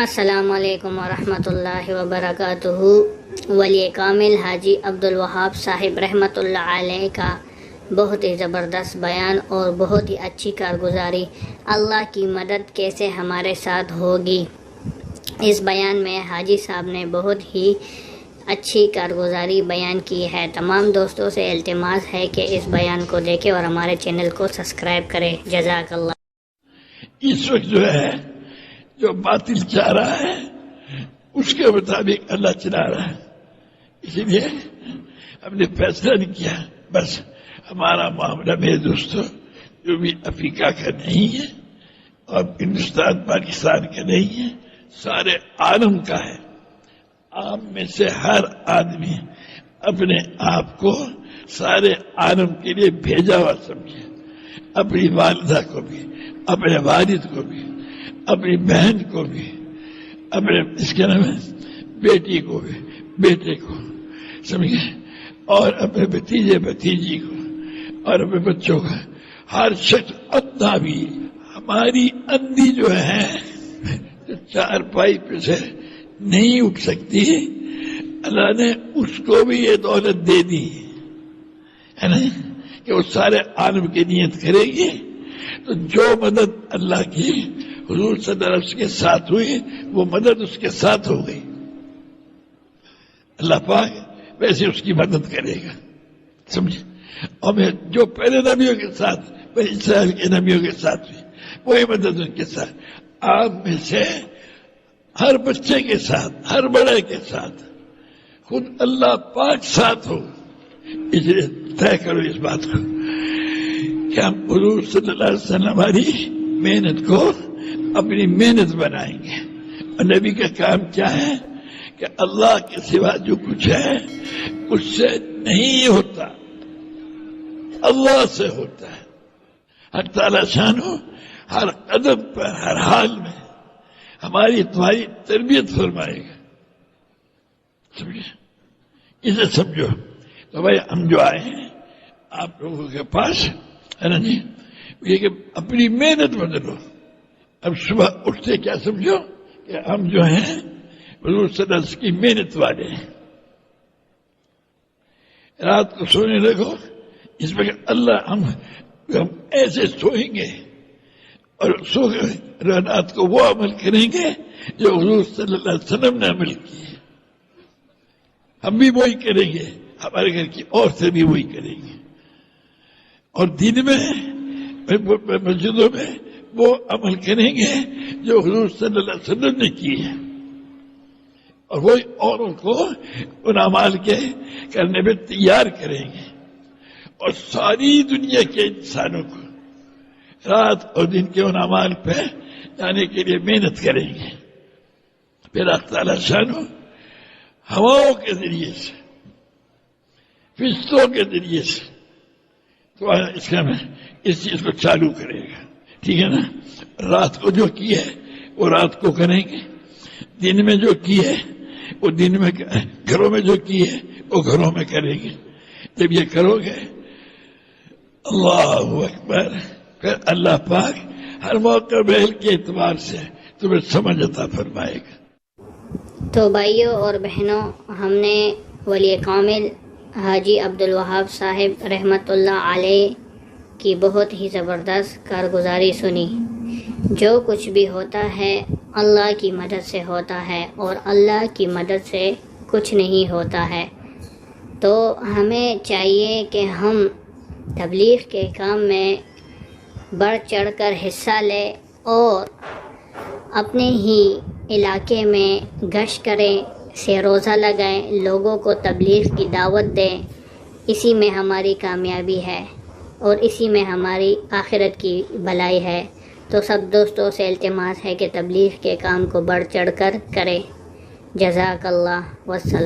السلام علیکم ورحمۃ اللہ وبرکاتہ۔ ولی کامل حاجی عبد الوہاب صاحب رحمۃ اللہ علیہ کا بہت ہی زبردست بیان اور بہت ہی اچھی کارگزاری اللہ کی مدد کیسے ہمارے ساتھ ہوگی۔ اس بیان میں حاجی صاحب نے بہت ہی اچھی کارگزاری بیان کی ہے۔ تمام دوستوں سے التماس ہے کہ اس بیان کو دیکھیں اور ہمارے چینل کو سبسکرائب کریں۔ جزاک اللہ۔ اس وقت جو ہے جو باطل چاہ رہا ہے، اس کے مطابق اللہ چلا رہا ہے۔ اسی لیے ہم نے فیصلہ نہیں کیا۔ بس ہمارا معاملہ میرے دوستوں جو بھی افریقہ کا نہیں ہے اور ہندوستان، پاکستان کا نہیں ہے، سارے عالم کا ہے۔ آپ میں سے ہر آدمی اپنے آپ کو سارے عالم کے لیے بھیجا ہوا سمجھے۔ اپنی والدہ کو بھی، اپنے والد کو بھی۔ اپنی بہن کو بھی، اپنے اس کے نام بیٹی کو بھی، بیٹے کو، سمجھے؟ اور اپنے بتیجے بتیجی کو اور اپنے بچوں کا ہر شخص ادنا بھی۔ ہماری اندھی جو ہے، چار پائی پہ سے نہیں اٹھ سکتی۔ اللہ نے اس کو بھی یہ دولت دے دی۔ ہے نا؟ کہ وہ سارے عالم کی نیت کرے گی۔ تو جو مدد اللہ کی حضور صلی اللہ علیہ وسلم کے ساتھ ہوئی، وہ مدد اس کے ساتھ ہو گئی۔ اللہ پاک ویسے اس کی مدد کرے گا۔ سمجھے؟ اور میں جو پہلے نبیوں کے ساتھ اسرائیل کے نبیوں کے ساتھ ہوئی، وہی مدد ان کے ساتھ۔ آپ میں سے ہر بچے کے ساتھ، ہر بڑے کے ساتھ خود اللہ پاک ساتھ ہو۔ اس لیے طے کرو اس بات کو کہ ہم حضور صلی اللہ علیہ وسلم ہماری محنت کو اپنی محنت بنائیں گے۔ اور نبی کا کام کیا ہے کہ اللہ کے سوا جو کچھ ہے، اس سے نہیں ہوتا۔ اللہ سے ہوتا ہے۔ ہر تعالی شانو ہر قدم پر، ہر حال میں ہماری تمہاری تربیت فرمائے گا۔ سمجھے؟ اسے سمجھو۔ تو بھائی، ہم جو آئے ہیں، آپ لوگوں کے پاس، ہے نا جی؟ یہ کہ اپنی محنت بدلو اب صبح اٹھتے کیا سمجھو کہ ہم جو ہیں، حضور صلی اللہ علیہ وسلم کی محنت والے ہیں۔ رات کو سونے لگو، اس میں اللہ ہم ہم ایسے سوئیں گے اور سو رات کو وہ عمل کریں گے جو حضور صلی اللہ علیہ وسلم نے عمل کیے ہم بھی وہی کریں گے، ہمارے گھر کی عورتیں بھی وہی کریں گے۔ اور دن میں، مسجدوں میں وہ عمل کریں گے جو حضور صلی اللہ علیہ وسلم نے کی ہے۔ اور وہی اوروں کو ان عمال کے کرنے میں تیار کریں گے۔ اور ساری دنیا کے انسانوں کو رات اور دن کے ان عمال پہ جانے کے لیے محنت کریں گے۔ پھر تعالی شانو ہواؤں کے ذریعے سے، فستوں کے ذریعے سے تو اس کا میں اس چیز کو چالو کرے گا۔ ٹھیک ہے نا؟ رات کو جو کی ہے، وہ رات کو کریں گے۔ دن میں جو کی ہے، وہ دن میں گھروں میں جو کی ہے، وہ گھروں میں کریں گے۔ جب یہ کرو گے، اللہ اکبر، پھر اللہ پاک ہر موقع محل کے اعتبار سے تمہیں سمجھ عطا فرمائے گا۔ تو بھائیوں اور بہنوں، ہم نے ولی کامل حاجی عبد الوہاب صاحب رحمۃ اللہ علیہ کی بہت ہی زبردست کارگزاری سنی۔ جو کچھ بھی ہوتا ہے، اللہ کی مدد سے ہوتا ہے اور اللہ کی مدد سے کچھ نہیں ہوتا ہے۔ تو ہمیں چاہیے کہ ہم تبلیغ کے کام میں بڑھ چڑھ کر حصہ لیں اور اپنے ہی علاقے میں گشت کریں، سے روزہ لگائیں، لوگوں کو تبلیغ کی دعوت دیں۔ اسی میں ہماری کامیابی ہے۔ اور اسی میں ہماری آخرت کی بھلائی ہے۔ تو سب دوستوں سے التماس ہے کہ تبلیغ کے کام کو بڑھ چڑھ کر کریں۔ جزاک اللہ وسلم